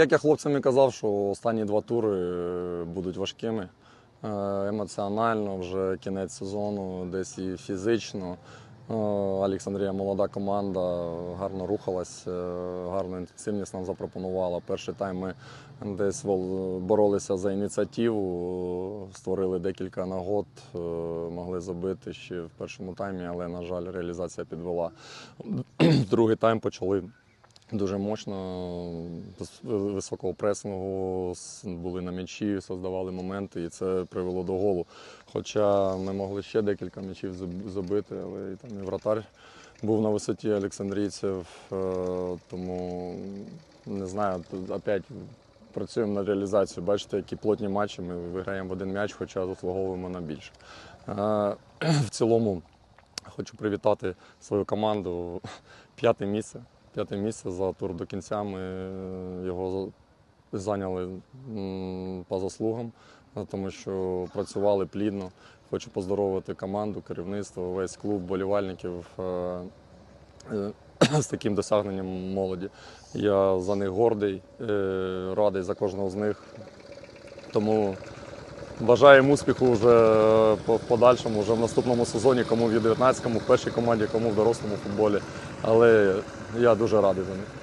Як я хлопцям і казав, що останні два тури е, будуть важкими. Е, Емоціонально, вже кінець сезону, десь і фізично. Е, Олександрія молода команда, гарно рухалась, гарну інтенсивність нам запропонувала. Перший тайм ми десь боролися за ініціативу, створили декілька нагод, могли забити ще в першому таймі, але, на жаль, реалізація підвела. Другий тайм почали Дуже мощно, з високого пресингу, були на м'ячі, создавали моменти, і це привело до голу. Хоча ми могли ще декілька м'ячів забити, але і там і вратар був на висоті Олександрійців, е, тому не знаю, тут опять працюємо над реалізацією. Бачите, які плотні матчі. Ми виграємо в один м'яч, хоча заслуговуємо на більше. Е, В цілому хочу привітати свою команду. П'яте місце. П'яте місце за тур до кінця. Ми е, його за- зайняли по заслугам, е, тому що працювали плідно. Хочу поздоровити команду, керівництво, весь клуб, болівальників е, з таким досягненням молоді. Я за них гордий, радий за кожного з них. Тому бажаємо успіху вже в подальшому, вже в наступному сезоні, кому в Ю-19, в першій команді, кому в дорослому футболі. Але я дуже радий за них.